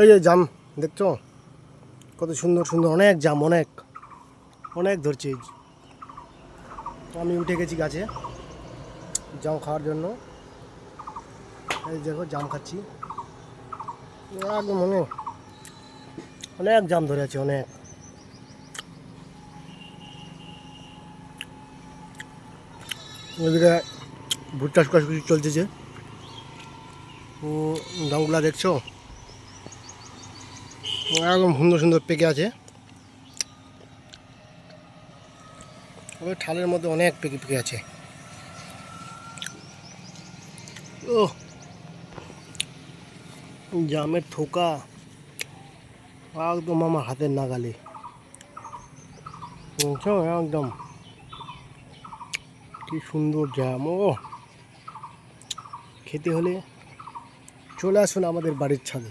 এই যে জাম, দেখছ? কত সুন্দর সুন্দর, অনেক জাম, অনেক। অনেক ধরছে আমি উঠে গেছি গাছে, জাম খাওয়ার জন্য। এই দেখো, জাম খাচ্ছি। একদম অনেক অনেক জাম ধরে আছে, অনেক। ওইদিকে ভুট্টা চলতেছে। ও জামগুলা দেখছ? একদম সুন্দর সুন্দর পেকে আছে। ওই ঠালের মধ্যে অনেক পেকে পেকে আছে। ও জামের থোকা। একদম আমার হাতের নাগালে। একদম। কি সুন্দর জাম ও খেতে হলে চলে আসুন আমাদের বাড়ির ছাদে।